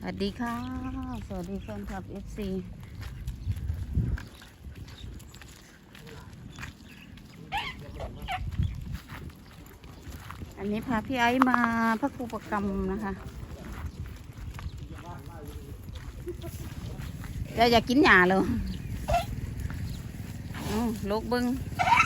สวัสดีค่ะ สวัสดีแฟนคลับ FC อันนี้พาพี่ไอ้มาพระครูประกรรมนะคะจะอยากกินหยาเลยลูกบึงห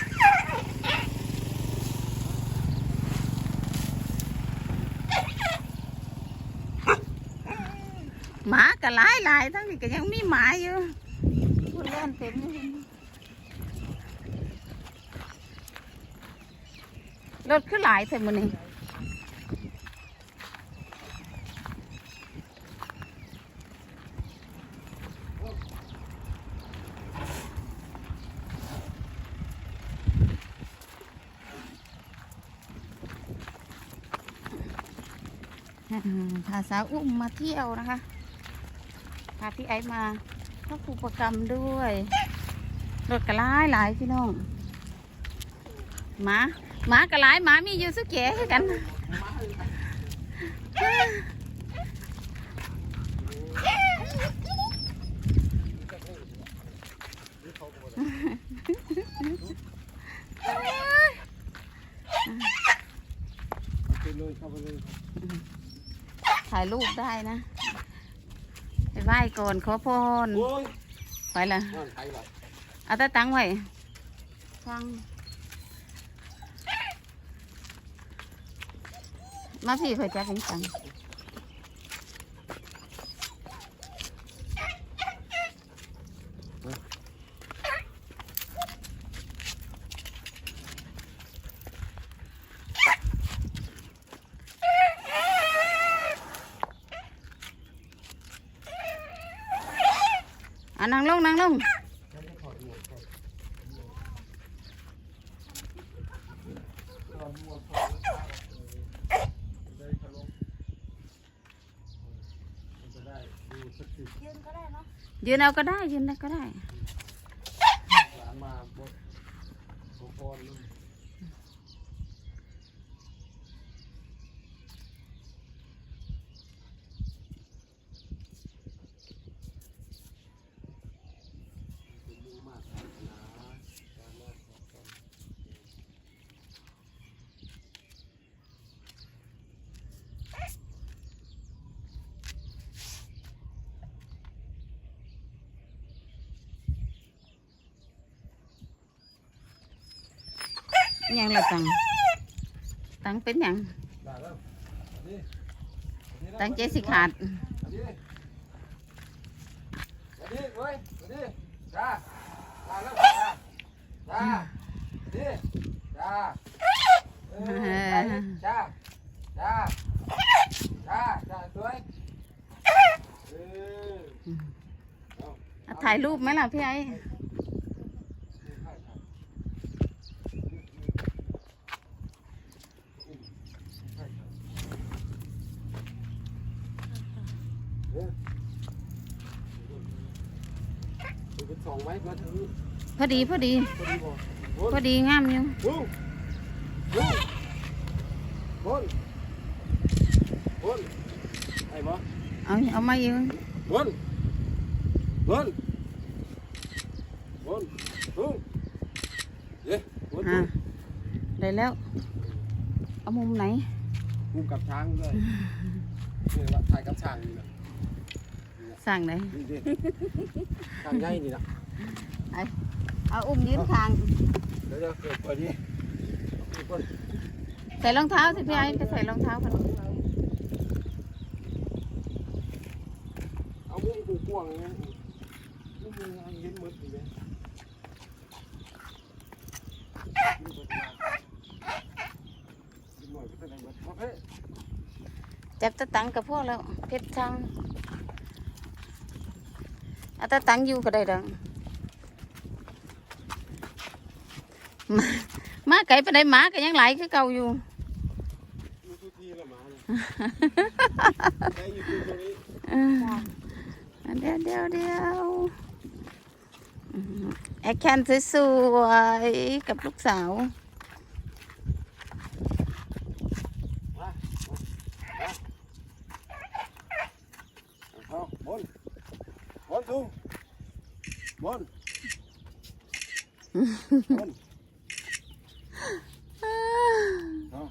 ก็หลายหลายๆทั้งนี้ก็ยังมีหมาอยู่พูดเล่นเต็มอยู่รถขึ้นหลายเต็มมันนี่อืมพาสาวอุ้มมาเที่ยวนะคะพาพี่ไอ้มาพระครูประกรรมด้วยรถกระลายหลายพี่น้องหมาหมากระลายหมามีอยู่สุเก๋ให้กันถ่ายรูปได้นะ ไปไหว้ก่อนขอพรโอ้ยไปละนั่นไปละเอาแต่ตังไว้ฟัง มาพี่คอยจับเป็นตัง อะนั่งลงนั่งลงยืนเอาก็ได้ยืนได้ก็ได้ หลานมาบดขอพรนู่น ห ยังละตังตังเป็นยังได้แล้วนี่ตังเจสิขาดอันนี้อันนี้เว้ยอันนี้จ้าจ้าแล้วจ้าจ้านี่จ้าเออจ้าจ้าจ้าจ้าสวยเอออะถ่ายรูปไหมล่ะพี่ไอ้ ดูเป็นสองไว้มาถึง พอดีพอดี พอดีบ่พอดีงามอยู่บุ้งบุ้งบนบนไอ้บ่เอาเอามาอยู่บนบนบนบุ้งเย้บนอ่าได้แล้ว เอามุมไหนบุ้งกับช้างด้วยนี่ละถ่ายกับช้างนี่นะสั่งไหนนี่ดิช้างใหญ่นี่นะ เอาอุ้มยืนคางเดี๋ยวเดี๋ยวเกิดไปดิใส่รองเท้าสิพี่ไอ้ไปใส่รองเท้ากันเอามุ้งกูกวางนะมุ้งมึงเห็นหมดเลยหน่อยก็ได้หมดโอเคจับตะตังกับพวกแล้วเพชรช่างเอาตะตังอยู่ก็ได้ดัง มามาไก่ไปไหนหมาก็ยังไหลคือเก่าอยู่มีทุกทีละหมาเลยได้อยู่ที่ตรงนี้อ่าเดี๋ยวเดี๋ยวเดี๋ยวอืมแอคแคนสวยๆกับลูกสาวมานบนสูงบนบนเอา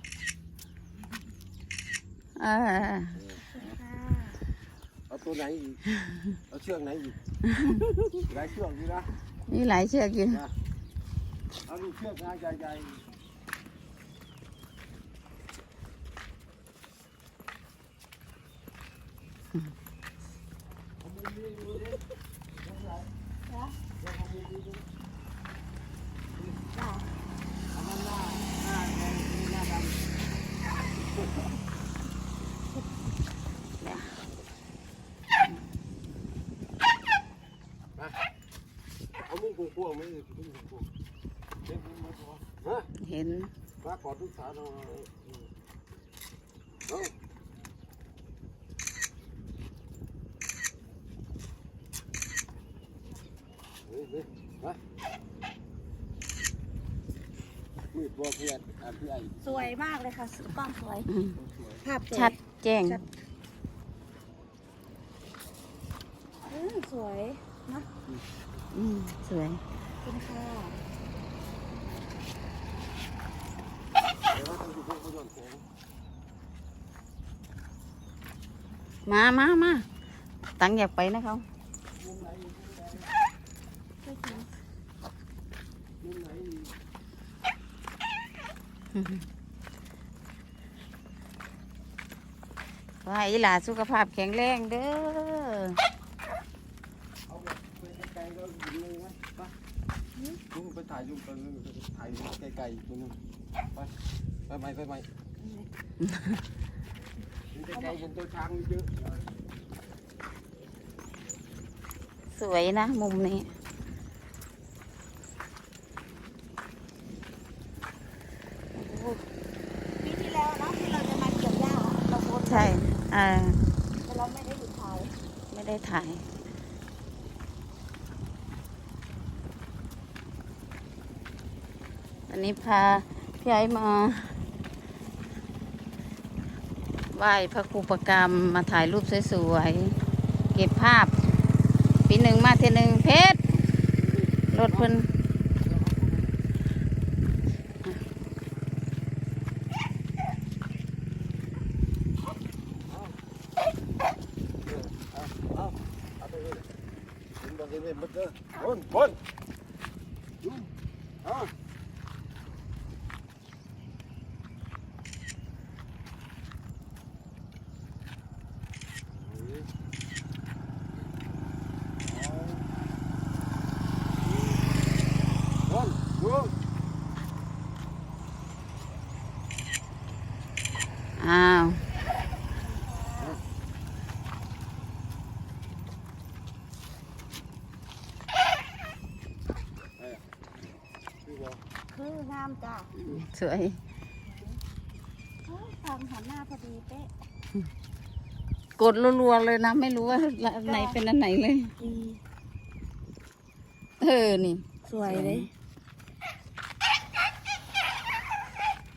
เออเอาตัวไหนอีก เอาเชือกไหนอีก หลายเชือกดีนะมีหลายเชือกอยู่เอาลูกเชือกนะใหญ่ๆ เอามุ้งพวงๆไหมมุ้งพวงๆเด็กมุ้งมาพอฮะเห็นมากอดลูกสาวหน่อยเอาเฮ้ยเฮ้ยมามืดบัวเพื่อนอ่านพี่ไอ้สวยมากเลยค่ะกล้องสวย อืมภาพสวยชัดแจ้งชัดอืมสวยเนอะ อืมสวยขอบคุณค่ะเดี๋ยวเราต้องอยู่พวกเขาย้อนแสงมามามาตังอยากไปนะเขามุมไหนอีกมุมไหนมุมไหนอีกขอให้อีหลาสุขภาพแข็งแรงเด้อ เอาแบบไปไกลๆก็อยู่เลยไหมไป ลุงไปถ่ายรูปไปถ่ายไกลๆตัวนึงไปไปใหม่ไปใหมไกลๆเห็นตัวช้างเยอะสวยนะมุมนี้ปีที่แล้วเนอะที่เราจะมาเกี่ยวหญ้าเราโพสใช่เออแต่เราไม่ได้หยุดถ่ายไม่ได้ถ่าย วันนี้พาพี่ไอ้มาไหว้พระครูประกรรมมาถ่ายรูปสวยๆ เก็บภาพ ปีหนึ่งมาเทีหนึ่งเพชรรถเพิ่นบนบนบนยุ่งเอาบนยุ่ง อ้าว พี่บอก คืองามจ้ะสวยโอ้ยฟังหันหน้าพอดีเป๊ะกดรัวๆเลยนะ ไม่รู้ว่าอันไหนเป็นอันไหนเลยดีเออ นี่ สวยเลย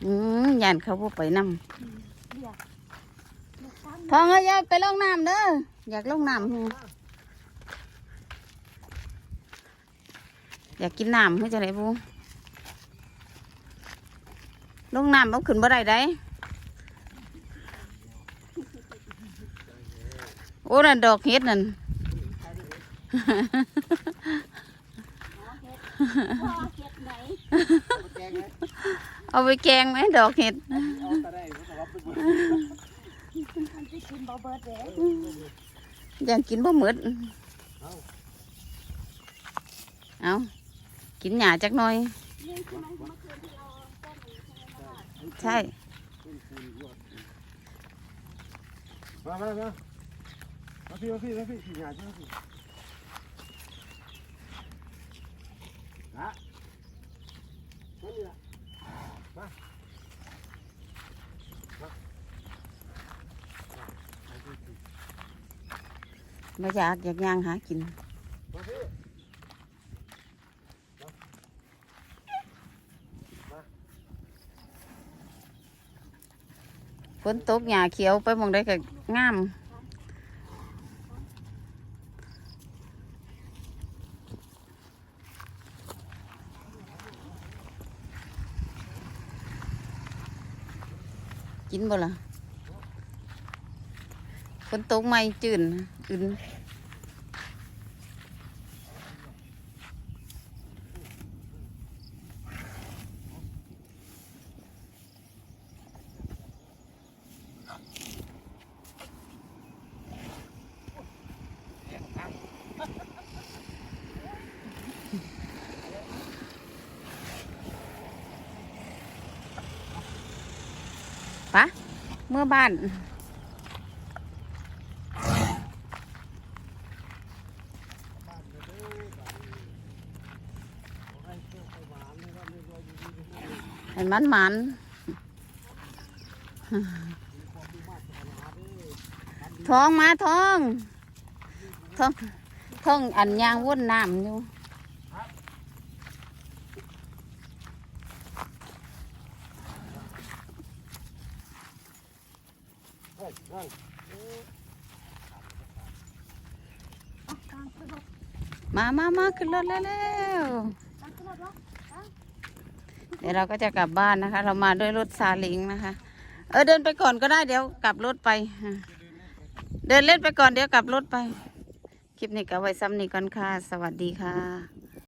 อืมยานเขาบ่ไปนำเรียกเรียกตั้งทองเอ้ยอย่าไปลงน้ำเด้ออยากลงน้ำหูอยากกินน้ำให้จะไหนบู ลงน้ำเอาขึ้นบ่ได้ได้โอ้นั่นดอกเห็ดนั่นพ่อเก็บไหนแกงไหมเอาไปแกงไหมดอกเห็ดเอาแต่ได้เขาบอกว่าเป็นมันจะกินเบาเบิร์ดเลยอยากกินบ่หมดเอาเอากินหญ้าจักหน่อย ใช่มามามามาพี่มาพี่มาพี่ขี่หาใช่ไหมพี่นะมานี่ละมามาอยากอยากย่างหากินมาพี่ ฝนตกหญ้าเขียวไปมองได้ก็งามกินบ่ล่ะฝนตกไม่จืดอื่น เมื่อบ้านให้มันมันท้องมาท้องท้องท้องอันยางว่นน้ำอยู่ เฮ้ยนั่น เอากลางขึ้นรถ มามามาขึ้นรถแล้วกลางขึ้นรถแล้วเดี๋ยวเราก็จะกลับบ้านนะคะ เรามาด้วยรถซาเลิงนะคะ เออเดินไปก่อนก็ได้เดี๋ยวกลับรถไป เดินเล่นไปก่อนเดี๋ยวกลับรถไป คลิปนี้ก็ไว้ซ้ำนี้ก่อนค่ะ สวัสดีค่ะ